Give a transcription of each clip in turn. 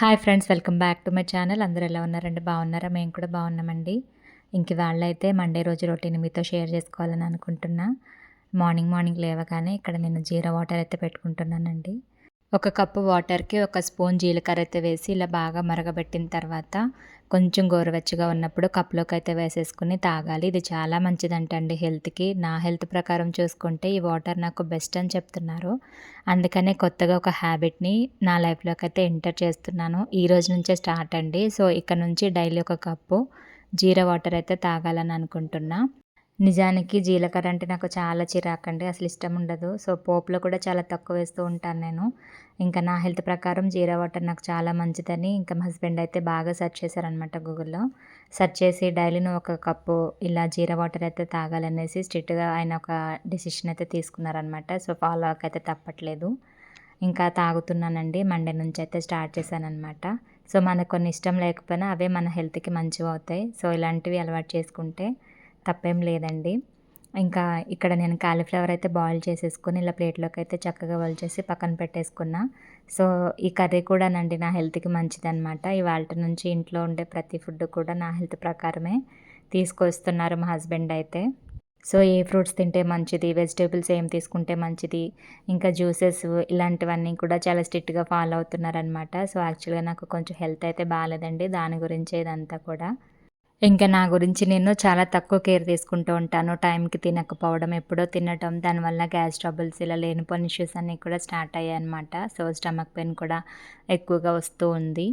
Hi friends welcome back to my channel. అందరూ ఎలా ఉన్నారండి? బాగున్నారా? మేము కూడా బాగున్నామండి. ఇంక వాళ్ళైతే మండే రోజు రొటీన్ మీతో షేర్ చేసుకోవాలని అనుకుంటున్నా. మార్నింగ్ మార్నింగ్ లేవగానే ఇక్కడ నేను జీరా వాటర్ అయితే పెట్టుకుంటున్నానండి. ఒక కప్పు వాటర్కి ఒక స్పూన్ జీలకర్ర అయితే వేసి ఇలా బాగా మరగబెట్టిన తర్వాత కొంచెం గోరువెచ్చగా ఉన్నప్పుడు కప్లోకి అయితే వేసేసుకుని తాగాలి. ఇది చాలా మంచిదంటండి హెల్త్కి. నా హెల్త్ ప్రకారం చూసుకుంటే ఈ వాటర్ నాకు బెస్ట్ అని చెప్తున్నారు. అందుకనే కొత్తగా ఒక హ్యాబిట్ని నా లైఫ్లోకి అయితే ఎంటర్ చేస్తున్నాను. ఈ రోజు నుంచే స్టార్ట్ అండి. సో ఇక్కడ నుంచి డైలీ ఒక కప్పు జీరా వాటర్ అయితే తాగాలని అనుకుంటున్నా. నిజానికి జీలకర్ర అంటే నాకు చాలా చిరాకండి. అసలు ఇష్టం ఉండదు. సో పోపులో కూడా చాలా తక్కువ వేస్తూ ఉంటాను నేను. ఇంకా నా హెల్త్ ప్రకారం జీరా వాటర్ నాకు చాలా మంచిదని ఇంకా మా హస్బెండ్ అయితే బాగా సెర్చ్ చేశారనమాట గూగుల్లో. సెర్చ్ చేసి డైలీ నువ్వు ఒక కప్పు ఇలా జీరా వాటర్ అయితే తాగాలనేసి స్ట్రిక్ట్గా ఆయన ఒక డెసిషన్ అయితే తీసుకున్నారనమాట సో ఫాలో అయితే తప్పట్లేదు. ఇంకా తాగుతున్నానండి. మండే నుంచి అయితే స్టార్ట్ చేశానమాట సో మనకు కొన్ని ఇష్టం లేకపోయినా అవే మన హెల్త్కి మంచిగా అవుతాయి సో ఇలాంటివి అలవాటు చేసుకుంటే తప్పేం లేదండి. ఇంకా ఇక్కడ నేను కాలీఫ్లవర్ అయితే బాయిల్ చేసేసుకొని ఇలా ప్లేట్లోకి అయితే చక్కగా చేసి పక్కన పెట్టేసుకున్నా. సో ఈ కర్రీ కూడా నండి నా హెల్త్కి మంచిదనమాట ఇవాళ నుంచి ఇంట్లో ఉండే ప్రతి ఫుడ్ కూడా నా హెల్త్ ప్రకారమే తీసుకొస్తున్నారు మా హస్బెండ్ అయితే. సో ఏ ఫ్రూట్స్ తింటే మంచిది వెజిటేబుల్స్ ఏం తీసుకుంటే మంచిది ఇంకా జ్యూసెస్ ఇలాంటివన్నీ కూడా చాలా స్ట్రిక్ట్గా ఫాలో అవుతున్నారనమాట సో యాక్చువల్గా నాకు కొంచెం హెల్త్ అయితే బాగాలేదండి దాని గురించి ఇదంతా కూడా. ఇంకా నా గురించి నేను చాలా తక్కువ కేర్ తీసుకుంటూ ఉంటాను. టైంకి తినకపోవడం ఎప్పుడో తినటం దానివల్ల గ్యాస్ ట్రబుల్స్ ఇలా లేనిపోని ఇష్యూస్ అన్నీ కూడా స్టార్ట్ అయ్యాయి అనమాట సో స్టమక్ పెయిన్ కూడా ఎక్కువగా వస్తూ ఉంది.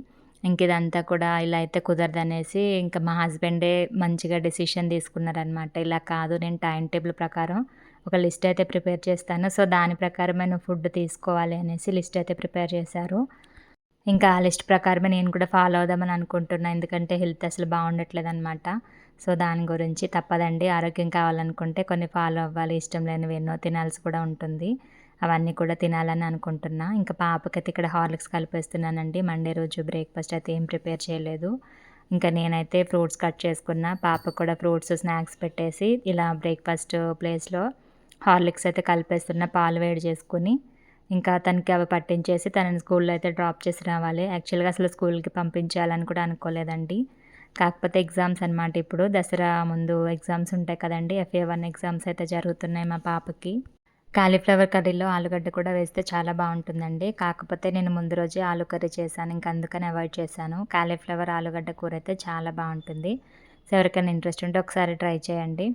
ఇంక ఇదంతా కూడా ఇలా అయితే కుదరదు అనేసి ఇంకా మా హస్బెండే మంచిగా డెసిషన్ తీసుకున్నారనమాట ఇలా కాదు నేను టైం టేబుల్ ప్రకారం ఒక లిస్ట్ అయితే ప్రిపేర్ చేస్తాను. సో దాని ప్రకారమైన ఫుడ్ తీసుకోవాలి అనేసి లిస్ట్ అయితే ప్రిపేర్ చేశారు. ఇంకా ఆ లిస్ట్ ప్రకారమే నేను కూడా ఫాలో అవుదామని అనుకుంటున్నాను ఎందుకంటే హెల్త్ అసలు బాగుండట్లేదు అనమాట సో దాని గురించి తప్పదండి. ఆరోగ్యం కావాలనుకుంటే కొన్ని ఫాలో అవ్వాలి. ఇష్టం లేనివి ఎన్నో తినాల్సి కూడా ఉంటుంది. అవన్నీ కూడా తినాలని అనుకుంటున్నా. ఇంకా పాపకైతే ఇక్కడ హార్లిక్స్ కలిపేస్తున్నానండి. మండే రోజు బ్రేక్ఫాస్ట్ అయితే ఏం ప్రిపేర్ చేయలేదు. ఇంకా నేనైతే ఫ్రూట్స్ కట్ చేసుకున్న. పాపకు కూడా ఫ్రూట్స్ స్నాక్స్ పెట్టేసి ఇలా బ్రేక్ఫాస్ట్ ప్లేస్లో హార్లిక్స్ అయితే కలిపేస్తున్న. పాలు వేడి చేసుకుని. ఇంకా తనకి అవి పట్టించేసి తనని స్కూల్లో అయితే డ్రాప్ చేసి రావాలి. యాక్చువల్గా అసలు స్కూల్కి పంపించాలని కూడా అనుకోలేదండి. కాకపోతే ఎగ్జామ్స్ అనమాట ఇప్పుడు. దసరా ముందు ఎగ్జామ్స్ ఉంటాయి కదండి. ఎఫ్ఏ వన్ ఎగ్జామ్స్ అయితే జరుగుతున్నాయి మా పాపకి. కాలీఫ్లవర్ కర్రీలో ఆలుగడ్డ కూడా వేస్తే చాలా బాగుంటుందండి. కాకపోతే నేను ముందు రోజే ఆలు కర్రీ చేశాను. ఇంకా అందుకని అవాయిడ్ చేశాను. కాలీఫ్లవర్ ఆలుగడ్డ కూర అయితే చాలా బాగుంటుంది. సో ఎవరికైనా ఇంట్రెస్ట్ ఉంటే ఒకసారి ట్రై చేయండి.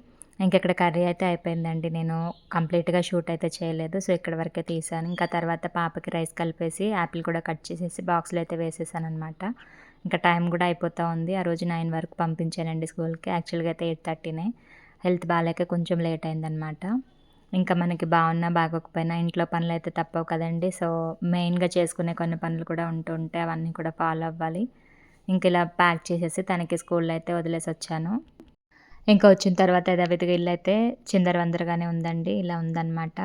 ఇంక ఇక్కడ కర్రీ అయితే అయిపోయిందండి. నేను కంప్లీట్గా షూట్ అయితే చేయలేదు. సో ఇక్కడ వరకే తీసాను. ఇంకా తర్వాత పాపకి రైస్ కలిపేసి యాపిల్ కూడా కట్ చేసేసి బాక్స్లో అయితే వేసేసాను అనమాట ఇంకా టైం కూడా అయిపోతూ ఉంది. ఆ రోజు నైన్ వరకు పంపించానండి స్కూల్కి. యాక్చువల్గా అయితే ఎయిట్ థర్టీనే. హెల్త్ బాగాలేక కొంచెం లేట్ అయిందనమాట ఇంకా మనకి బాగున్నా బాగోకపోయినా ఇంట్లో పనులు అయితే తప్పవు కదండి. సో మెయిన్గా చేసుకునే కొన్ని పనులు కూడా ఉంటూ ఉంటే అవన్నీ కూడా ఫాలో అవ్వాలి. ఇంక ఇలా ప్యాక్ చేసేసి తనకి స్కూల్లో అయితే వదిలేసి వచ్చాను ఇంకా వచ్చిన తర్వాత యథావిధిగా ఇల్లు అయితే చిందరవందరగానే ఉందండి. ఇలా ఉందన్నమాట.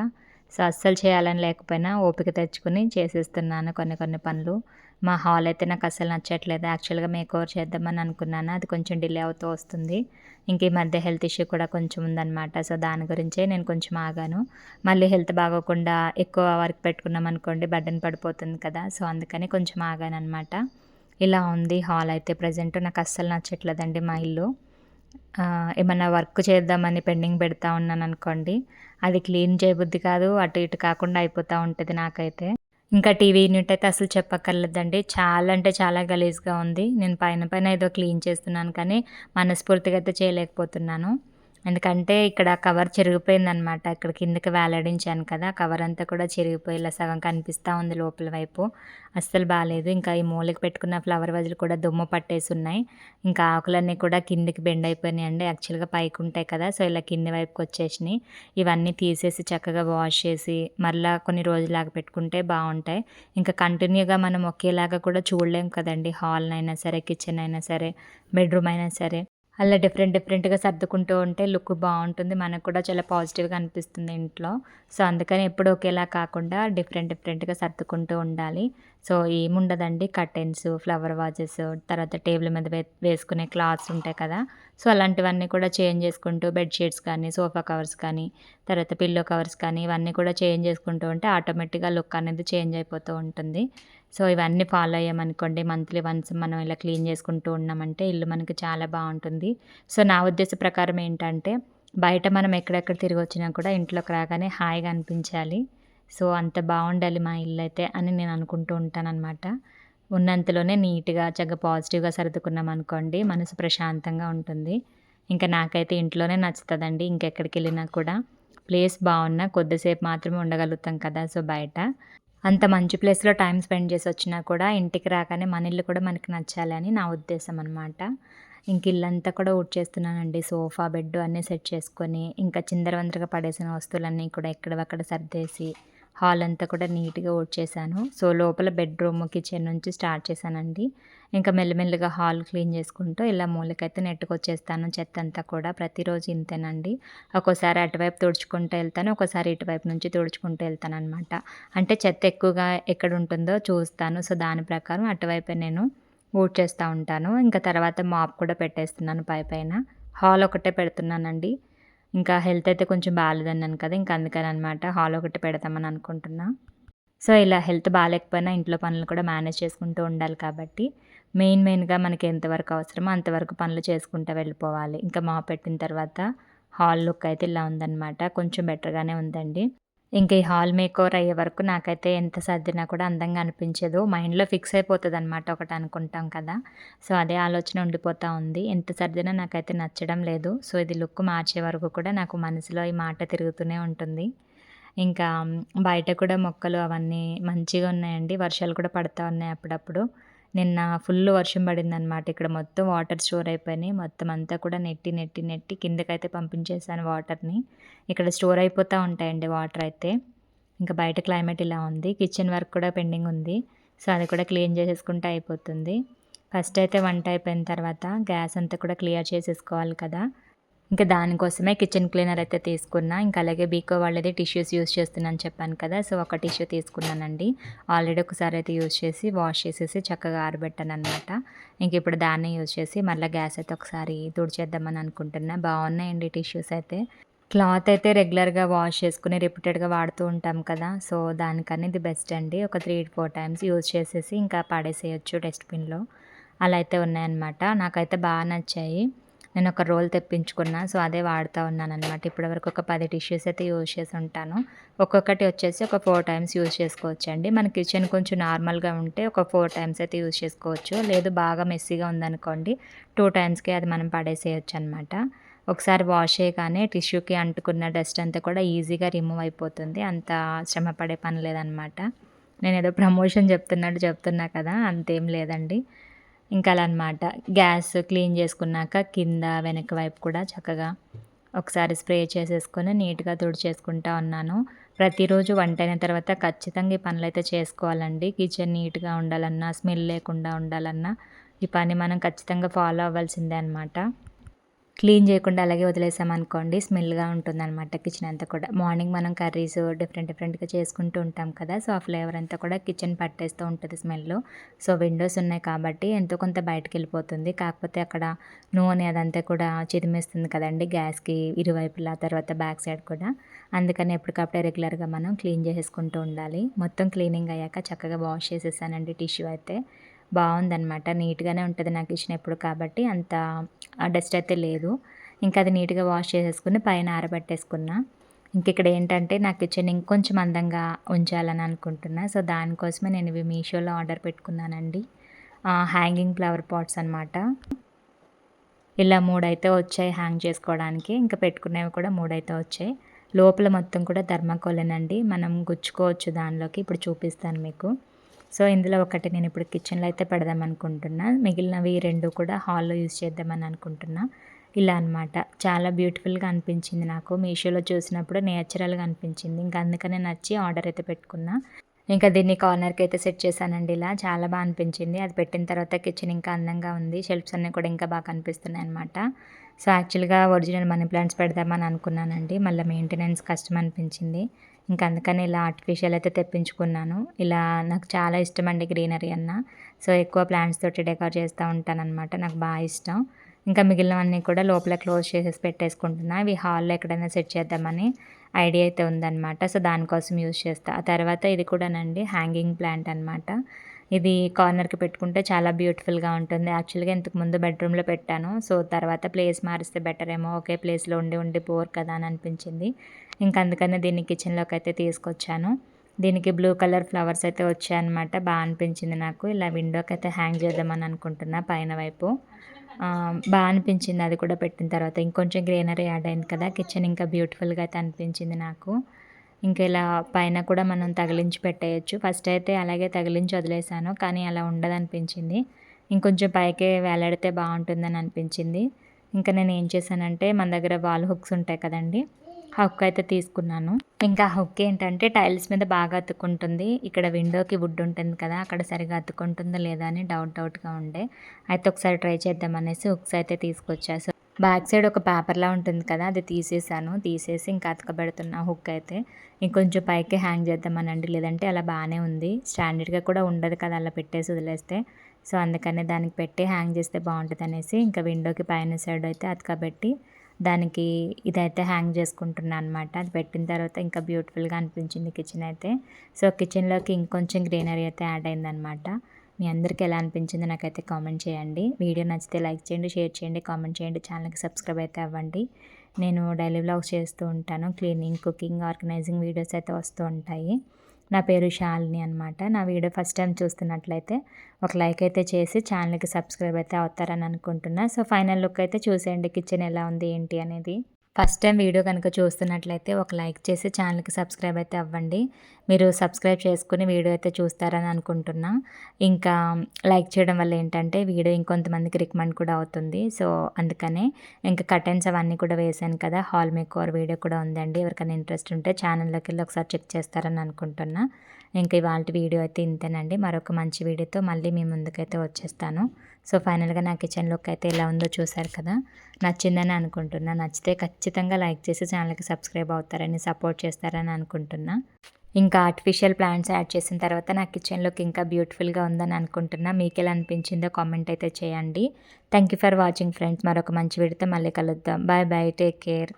సో అస్సలు చేయాలని లేకపోయినా ఓపిక తెచ్చుకుని చేసేస్తున్నాను కొన్ని కొన్ని పనులు. మా హాల్ అయితే నాకు అస్సలు నచ్చట్లేదు. యాక్చువల్గా మేక్ ఓవర్ చేద్దామని అనుకున్నాను. అది కొంచెం డిలే అవుతూ వస్తుంది. ఇంక ఈ మధ్య హెల్త్ ఇష్యూ కూడా కొంచెం ఉందన్నమాట. సో దాని గురించే నేను కొంచెం ఆగాను. మళ్ళీ హెల్త్ బాగోకుండా ఎక్కువ వర్క్ పెట్టుకున్నాం అనుకోండి బడ్డన్ పడిపోతుంది కదా. సో అందుకని కొంచెం ఆగాను అనమాట ఇలా ఉంది. హాల్ అయితే ప్రజెంట్ నాకు అస్సలు నచ్చట్లేదండి మా ఇల్లు. ఏమన్నా వర్క్ చేద్దామని పెండింగ్ పెడతా ఉన్నాను అనుకోండి. అది క్లీన్ చేయబుద్ధి కాదు అటు ఇటు కాకుండా అయిపోతూ ఉంటుంది నాకైతే. ఇంకా టీవీ యూనిట్ అయితే అసలు చెప్పక్కర్లేదండి. చాలా అంటే చాలా గలీజ్గా ఉంది. నేను పైన పైన ఏదో క్లీన్ చేస్తున్నాను కానీ మనస్ఫూర్తిగా అయితే చేయలేకపోతున్నాను. ఎందుకంటే ఇక్కడ కవర్ చిరిగిపోయిందనమాట ఇక్కడ కిందకి వేలాడించాను కదా కవర్ అంతా కూడా చిరిగిపోయి ఇలా సగం కనిపిస్తూ ఉంది లోపల వైపు. అస్సలు బాగాలేదు ఇంకా ఈ మూలకి పెట్టుకున్న ఫ్లవర్ వజులు కూడా దుమ్ము పట్టేసి ఉన్నాయి. ఇంకా ఆకులన్నీ కూడా కిందికి బెండ్ అయిపోయినాయి అండి యాక్చువల్గా పైకి ఉంటాయి కదా సో ఇలా కింది వైపుకి వచ్చేసినాయి. ఇవన్నీ తీసేసి చక్కగా వాష్ చేసి మళ్ళీ కొన్ని రోజులాగా పెట్టుకుంటే బాగుంటాయి. ఇంకా కంటిన్యూగా మనం ఒకేలాగా కూడా చూడలేం కదండి. హాల్ అయినా సరే కిచెన్ అయినా సరే బెడ్రూమ్ అయినా సరే. అలా డిఫరెంట్ డిఫరెంట్గా సర్దుకుంటూ ఉంటే లుక్ బాగుంటుంది. మనకు కూడా చాలా పాజిటివ్గా అనిపిస్తుంది ఇంట్లో. సో అందుకని ఎప్పుడు ఒకేలా కాకుండా డిఫరెంట్ డిఫరెంట్గా సర్దుకుంటూ ఉండాలి. సో ఏముండదండి కర్టెన్స్ ఫ్లవర్ వాజెస్ తర్వాత టేబుల్ మీద వే వేసుకునే క్లాత్స్ ఉంటాయి కదా. సో అలాంటివన్నీ కూడా చేంజ్ చేసుకుంటూ బెడ్షీట్స్ కానీ సోఫా కవర్స్ కానీ తర్వాత పిల్లో కవర్స్ కానీ ఇవన్నీ కూడా చేంజ్ చేసుకుంటూ ఉంటే ఆటోమేటిక్గా లుక్ అనేది చేంజ్ అయిపోతూ ఉంటుంది. సో ఇవన్నీ ఫాలో అయ్యామనుకోండి. మంత్లీ వన్స్ మనం ఇలా క్లీన్ చేసుకుంటూ ఉన్నామంటే ఇల్లు మనకి చాలా బాగుంటుంది. సో నా ఉద్దేశ ప్రకారం ఏంటంటే బయట మనం ఎక్కడెక్కడ తిరిగి వచ్చినా కూడా ఇంట్లోకి రాగానే హాయిగా అనిపించాలి. సో అంత బాగుండాలి మా ఇల్లు అయితే అని నేను అనుకుంటూ ఉంటానన్నమాట. ఉన్నంతలోనే నీట్గా చక్కగా పాజిటివ్గా సర్దుకున్నాం అనుకోండి మనసు ప్రశాంతంగా ఉంటుంది. ఇంకా నాకైతే ఇంట్లోనే నచ్చుతుందండి. ఇంకెక్కడికి వెళ్ళినా కూడా ప్లేస్ బాగున్నా కొద్దిసేపు మాత్రమే ఉండగలుగుతాం కదా సో బయట. అంత మంచి ప్లేస్లో టైం స్పెండ్ చేసి వచ్చినా కూడా ఇంటికి రాగానే మన ఇల్లు కూడా మనకి నచ్చాలి అని నా ఉద్దేశం అనమాట ఇంక ఇల్లంతా కూడా చేస్తున్నానండి సోఫా బెడ్ అన్నీ సెట్ చేసుకొని ఇంకా చిందరవందరగా పడేసిన వస్తువులన్నీ కూడా ఎక్కడవక్కడ సర్దేసి హాల్ అంతా కూడా నీట్గా చేశాను సో లోపల బెడ్రూమ్ కిచెన్ నుంచి స్టార్ట్ చేశానండి. ఇంకా మెల్లమెల్లగా హాల్ క్లీన్ చేసుకుంటూ ఇలా మూలకైతే నెట్టుకొచ్చేస్తాను. చెత్త అంతా కూడా ప్రతిరోజు ఇంతేనండి. ఒక్కోసారి అటువైపు తుడుచుకుంటూ వెళ్తాను ఒకసారి ఇటువైపు నుంచి తుడుచుకుంటూ వెళ్తాను అనమాట అంటే చెత్త ఎక్కువగా ఎక్కడ ఉంటుందో చూస్తాను. సో దాని ప్రకారం అటువైపే నేను చేస్తూ ఉంటాను. ఇంకా తర్వాత మాప్ కూడా పెట్టేస్తున్నాను పై పైన హాల్ ఒకటే పెడుతున్నానండి. ఇంకా హెల్త్ అయితే కొంచెం బాగాలేదన్నాను కదా ఇంకా అందుకని అనమాట హాల్ ఒకటి పెడతామని అనుకుంటున్నా. సో ఇలా హెల్త్ బాగాలేకపోయినా ఇంట్లో పనులు కూడా మేనేజ్ చేసుకుంటూ ఉండాలి కాబట్టి మెయిన్ మెయిన్గా మనకి ఎంతవరకు అవసరమో అంతవరకు పనులు చేసుకుంటూ వెళ్ళిపోవాలి. ఇంకా మా పెట్టిన తర్వాత హాల్ లుక్ అయితే ఇలా ఉందన్నమాట కొంచెం బెటర్గానే ఉందండి. ఇంకా ఈ హాల్ మేకోవర్ అయ్యే వరకు నాకైతే ఎంత సర్దినా కూడా అందంగా అనిపించదు. మైండ్లో ఫిక్స్ అయిపోతుంది అనమాట ఒకటి అనుకుంటాం కదా. సో అదే ఆలోచన ఉండిపోతూ ఉంది. ఎంత సర్దినా నాకైతే నచ్చడం లేదు. సో ఇది లుక్ మార్చే వరకు కూడా నాకు మనసులో ఈ మాట తిరుగుతూనే ఉంటుంది. ఇంకా బయట కూడా మొక్కలు అవన్నీ మంచిగా ఉన్నాయండి. వర్షాలు కూడా పడుతూ ఉన్నాయి అప్పుడప్పుడు. నిన్న ఫుల్ వర్షం పడిందనమాట ఇక్కడ మొత్తం వాటర్ స్టోర్ అయిపోయినాయి. మొత్తం అంతా కూడా నెట్టి నెట్టి నెట్టి కిందకైతే పంపించేసాను వాటర్ని. ఇక్కడ స్టోర్ అయిపోతూ ఉంటాయండి వాటర్ అయితే. ఇంకా బయట క్లైమేట్ ఇలా ఉంది. కిచెన్ వర్క్ కూడా పెండింగ్ ఉంది. సో అది కూడా క్లీన్ చేసేసుకుంటే అయిపోతుంది. ఫస్ట్ అయితే వంట అయిపోయిన తర్వాత గ్యాస్ అంతా కూడా క్లియర్ చేసేసుకోవాలి కదా. ఇంకా దానికోసమే కిచెన్ క్లీనర్ అయితే తీసుకున్నా. ఇంకా అలాగే బీకో వాళ్ళది టిష్యూస్ యూస్ చేస్తున్నాను చెప్పాను కదా సో ఒక టిష్యూ తీసుకున్నానండి. ఆల్రెడీ ఒకసారి అయితే యూస్ చేసి వాష్ చేసేసి చక్కగా ఆరబెట్టాను అనమాట ఇంక ఇప్పుడు దాన్ని యూజ్ చేసి మళ్ళీ గ్యాస్ అయితే ఒకసారి తుడిచేద్దామని అనుకుంటున్నా. బాగున్నాయండి టిష్యూస్ అయితే. క్లాత్ అయితే రెగ్యులర్గా వాష్ చేసుకుని రిపీటెడ్గా వాడుతూ ఉంటాం కదా సో దానికన్నా ఇది బెస్ట్ అండి. ఒక త్రీ ఫోర్ టైమ్స్ యూజ్ చేసేసి ఇంకా పడేసేయచ్చు డస్ట్బిన్లో. అలా అయితే ఉన్నాయన్నమాట. నాకైతే బాగా నచ్చాయి. నేను ఒక రోల్ తెప్పించుకున్నా. సో అదే వాడుతూ ఉన్నాను అనమాట ఇప్పటివరకు ఒక పది టిష్యూస్ అయితే యూజ్ చేసి ఉంటాను ఒక్కొక్కటి వచ్చేసి ఒక ఫోర్ టైమ్స్ యూజ్ చేసుకోవచ్చు అండి మన కిచెన్ కొంచెం నార్మల్గా ఉంటే ఒక ఫోర్ టైమ్స్ అయితే యూజ్ చేసుకోవచ్చు. లేదు బాగా మెస్సీగా ఉందనుకోండి టూ టైమ్స్కే అది మనం పడేసేయచ్చు అనమాట ఒకసారి వాష్ చేయగానే టిష్యూకి అంటుకున్న డస్ట్ అంతా కూడా ఈజీగా రిమూవ్ అయిపోతుంది. అంత శ్రమ పడే పని లేదనమాట నేను ఏదో ప్రమోషన్ చెప్తున్నట్టు చెప్తున్నా కదా అంతేం లేదండి. ఇంకా అలా అనమాట గ్యాస్ క్లీన్ చేసుకున్నాక కింద వెనక వైపు కూడా చక్కగా ఒకసారి స్ప్రే చేసేసుకొని నీట్గా తుడిచేసుకుంటా ఉన్నాను. ప్రతిరోజు వంట అయిన తర్వాత ఖచ్చితంగా ఈ పనులు అయితే చేసుకోవాలండి. కిచెన్ నీట్గా ఉండాలన్నా స్మెల్ లేకుండా ఉండాలన్నా ఈ పని మనం ఖచ్చితంగా ఫాలో అవ్వాల్సిందే అనమాట క్లీన్ చేయకుండా అలాగే వదిలేసామనుకోండి స్మెల్గా ఉంటుందన్నమాట కిచెన్ అంతా కూడా. మార్నింగ్ మనం కర్రీస్ డిఫరెంట్ డిఫరెంట్గా చేసుకుంటూ ఉంటాం కదా సో ఆ ఫ్లేవర్ అంతా కూడా కిచెన్ పట్టేస్తూ ఉంటుంది స్మెల్ సో విండోస్ ఉన్నాయి కాబట్టి ఎంతో కొంత బయటకు వెళ్ళిపోతుంది కాకపోతే అక్కడ నూనె అదంతా కూడా చిదిమేస్తుంది కదండి గ్యాస్కి ఇరువైపులా తర్వాత బ్యాక్ సైడ్ కూడా. అందుకని ఎప్పటికప్పుడే రెగ్యులర్గా మనం క్లీన్ చేసుకుంటూ ఉండాలి. మొత్తం క్లీనింగ్ అయ్యాక చక్కగా వాష్ చేసేసానండి టిష్యూ అయితే. బాగుందనమాట నీట్గానే ఉంటుంది నాకు ఇచ్చిన ఎప్పుడు కాబట్టి అంత డస్ట్ అయితే లేదు. ఇంకా అది నీట్గా వాష్ చేసేసుకుని పైన ఆరబెట్టేసుకున్నా. ఇంక ఇక్కడ ఏంటంటే నా కిచెన్ ఇంకొంచెం అందంగా ఉంచాలని అనుకుంటున్నా. సో దానికోసమే నేను ఇవి మీషోలో ఆర్డర్ పెట్టుకున్నానండి. హ్యాంగింగ్ ఫ్లవర్ పాట్స్ అనమాట ఇలా మూడైతే వచ్చాయి హ్యాంగ్ చేసుకోవడానికి. ఇంకా పెట్టుకునేవి కూడా మూడైతే వచ్చాయి. లోపల మొత్తం కూడా ధర్మకోలేనండి. మనం గుచ్చుకోవచ్చు దానిలోకి. ఇప్పుడు చూపిస్తాను మీకు. సో ఇందులో ఒకటి నేను ఇప్పుడు కిచెన్లో అయితే పెడదాం అనుకుంటున్నా. మిగిలినవి రెండు కూడా హాల్లో యూజ్ చేద్దామని అనుకుంటున్నా. ఇలా అనమాట చాలా బ్యూటిఫుల్గా అనిపించింది నాకు. మీషోలో చూసినప్పుడు నేచురల్గా అనిపించింది. ఇంకా అందుకనే నచ్చి ఆర్డర్ అయితే పెట్టుకున్నా. ఇంకా దీన్ని కార్నర్కి అయితే సెట్ చేశానండి ఇలా. చాలా బాగా అనిపించింది. అది పెట్టిన తర్వాత కిచెన్ ఇంకా అందంగా ఉంది. షెల్ఫ్స్ అన్నీ కూడా ఇంకా బాగా కనిపిస్తున్నాయి అనమాట సో యాక్చువల్గా ఒరిజినల్ మనీ ప్లాంట్స్ పెడదామని అనుకున్నానండి. మళ్ళీ మెయింటెనెన్స్ కష్టం అనిపించింది. ఇంకా అందుకని ఇలా ఆర్టిఫిషియల్ అయితే తెప్పించుకున్నాను. ఇలా నాకు చాలా ఇష్టం అండి గ్రీనరీ అన్న. సో ఎక్కువ ప్లాంట్స్ తోటి డెకర్ చేస్తూ ఉంటాను అనమాట నాకు బాగా ఇష్టం. ఇంకా మిగిలినవన్నీ కూడా లోపల క్లోజ్ చేసేసి పెట్టేసుకుంటున్నా. ఇవి హాల్లో ఎక్కడైనా సెట్ చేద్దామని ఐడియా అయితే ఉందన్నమాట. సో దానికోసం యూజ్ చేస్తా. ఆ తర్వాత ఇది కూడానండి హ్యాంగింగ్ ప్లాంట్ అనమాట ఇది కార్నర్కి పెట్టుకుంటే చాలా బ్యూటిఫుల్గా ఉంటుంది. యాక్చువల్గా ఇంతకు ముందు బెడ్రూమ్లో పెట్టాను. సో తర్వాత ప్లేస్ మారిస్తే బెటర్ ఏమో ఒకే ప్లేస్లో ఉండి ఉండి బోర్ కదా అని అనిపించింది. ఇంకా అందుకనే దీన్ని కిచెన్లోకి అయితే తీసుకొచ్చాను. దీనికి బ్లూ కలర్ ఫ్లవర్స్ అయితే వచ్చాయన్నమాట. బాగా అనిపించింది నాకు. ఇలా విండోకి అయితే హ్యాంగ్ చేద్దామని అనుకుంటున్నా పైన వైపు. బాగా అనిపించింది అది కూడా పెట్టిన తర్వాత. ఇంకొంచెం గ్రీనరీ యాడ్ అయింది కదా. కిచెన్ ఇంకా బ్యూటిఫుల్గా అయితే అనిపించింది నాకు. ఇంకా ఇలా పైన కూడా మనం తగిలించి పెట్టేయచ్చు. ఫస్ట్ అయితే అలాగే తగిలించి వదిలేసాను కానీ అలా ఉండదనిపించింది. ఇంకొంచెం పైకే వేలాడితే బాగుంటుందని అనిపించింది. ఇంకా నేను ఏం చేశానంటే మన దగ్గర వాల్ హుక్స్ ఉంటాయి కదండి హుక్ అయితే తీసుకున్నాను. ఇంకా హుక్ ఏంటంటే టైల్స్ మీద బాగా అతుక్కుంటుంది. ఇక్కడ విండోకి వుడ్ ఉంటుంది కదా అక్కడ సరిగా అతుక్కుంటుందో లేదా అని డౌట్ డౌట్గా ఉండే. అయితే ఒకసారి ట్రై చేద్దామనేసి హుక్స్ అయితే తీసుకొచ్చా బ్యాక్ సైడ్ ఒక పేపర్లా ఉంటుంది కదా అది తీసేసాను. తీసేసి ఇంకా అతకబెడుతున్న హుక్ అయితే. ఇంకొంచెం పైకి హ్యాంగ్ చేద్దామనండి. లేదంటే అలా బాగానే ఉంది. స్టాండర్డ్గా కూడా ఉండదు కదా అలా పెట్టేసి వదిలేస్తే. సో అందుకనే దానికి పెట్టి హ్యాంగ్ చేస్తే బాగుంటుంది అనేసి ఇంకా విండోకి పైన సైడ్ అయితే అతకబెట్టి దానికి ఇదైతే హ్యాంగ్ చేసుకుంటున్నాను అనమాట అది పెట్టిన తర్వాత ఇంకా బ్యూటిఫుల్గా అనిపించింది కిచెన్ అయితే. సో కిచెన్లోకి ఇంకొంచెం గ్రీనరీ అయితే యాడ్ అయిందనమాట మీ అందరికీ ఎలా అనిపించిందో నాకైతే కామెంట్ చేయండి. వీడియో నచ్చితే లైక్ చేయండి షేర్ చేయండి కామెంట్ చేయండి. ఛానల్కి సబ్స్క్రైబ్ అయితే అవ్వండి. నేను డైలీ వ్లాగ్స్ చేస్తూ ఉంటాను. క్లీనింగ్ కుకింగ్ ఆర్గనైజింగ్ వీడియోస్ అయితే వస్తూ ఉంటాయి. నా పేరు శాలిని అనమాట నా వీడియో ఫస్ట్ టైం చూస్తున్నట్లయితే ఒక లైక్ అయితే చేసి ఛానల్కి సబ్స్క్రైబ్ అయితే అవుతారని అనుకుంటున్నా. సో ఫైనల్ లుక్ అయితే చూసేయండి. కిచెన్ ఎలా ఉంది ఏంటి అనేది. ఫస్ట్ టైం వీడియో కనుక చూస్తున్నట్లయితే ఒక లైక్ చేసి ఛానల్కి సబ్స్క్రైబ్ అయితే అవ్వండి. మీరు సబ్స్క్రైబ్ చేసుకుని వీడియో అయితే చూస్తారని అనుకుంటున్నా. ఇంకా లైక్ చేయడం వల్ల ఏంటంటే వీడియో ఇంకొంతమందికి రికమెండ్ కూడా అవుతుంది. సో అందుకనే ఇంకా కటెన్స్ అవన్నీ కూడా వేసాను కదా. హాల్ మేకోవర్ వీడియో కూడా ఉందండి. ఎవరికైనా ఇంట్రెస్ట్ ఉంటే ఛానల్లోకి వెళ్ళి ఒకసారి చెక్ చేస్తారని అనుకుంటున్నా. ఇంకా ఇవాళ వీడియో అయితే ఇంతేనండి. మరొక మంచి వీడియోతో మళ్ళీ మీ ముందుకైతే వచ్చేస్తాను. సో ఫైనల్గా నా కిచెన్ లుక్ అయితే ఎలా ఉందో చూసారు కదా? నచ్చిందని అనుకుంటున్నా. నచ్చితే ఖచ్చితంగా లైక్ చేసి ఛానల్కి సబ్స్క్రైబ్ అవుతారని సపోర్ట్ చేస్తారని అనుకుంటున్నా. ఇంకా ఆర్టిఫిషియల్ ప్లాంట్స్ యాడ్ చేసిన తర్వాత నా కిచెన్లోకి ఇంకా బ్యూటిఫుల్గా ఉందని అనుకుంటున్నా. మీకు ఎలా అనిపించిందో కామెంట్ అయితే చేయండి. Thank you for watching friends. మరొక మంచి వీడితో మళ్ళీ కలుద్దాం. Bye bye. Take care.